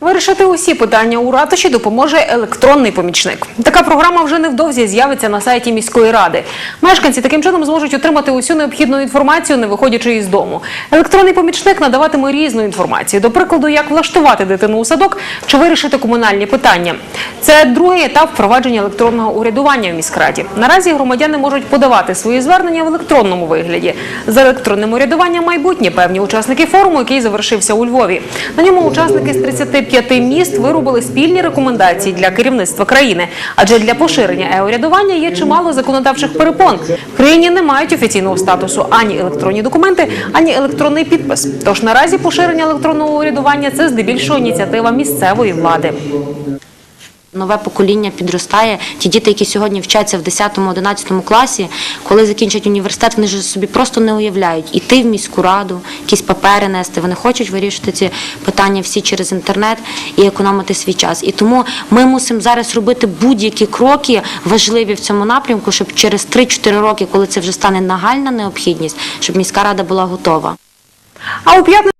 Вирішити усі питання у ратуші допоможе електронний помічник. Така програма вже невдовзі з'явиться на сайті міської ради. Мешканці таким чином зможуть отримати усю необхідну інформацію, не виходячи із дому. Електронний помічник надаватиме різну інформацію. До прикладу, як влаштувати дитину у садок чи вирішити комунальні питання. Це другий етап впровадження електронного урядування в міськраді. Наразі громадяни можуть подавати свої звернення в електронному вигляді. За електронним урядуванням майбутнє певні учасники форуму, який завершився у Львові. На ньому учасники з 35 міст виробили спільні рекомендації для керівництва країни. Адже для поширення е-урядування є чимало законодавчих перепон. В країні не мають офіційного статусу ані електронні документи, ані електронний підпис. Тож наразі поширення електронного урядування це здебільшого ініціатива місцевої влади. Нове покоління підростає. Ті діти, які сьогодні вчаться в 10-11 класі, коли закінчать університет, вони ж собі просто не уявляють іти в міську раду, якісь папери нести. Вони хочуть вирішити ці питання всі через інтернет і економити свій час. І тому ми мусимо зараз робити будь-які кроки важливі в цьому напрямку, щоб через 3-4 роки, коли це вже стане нагальна необхідність, щоб міська рада була готова. А у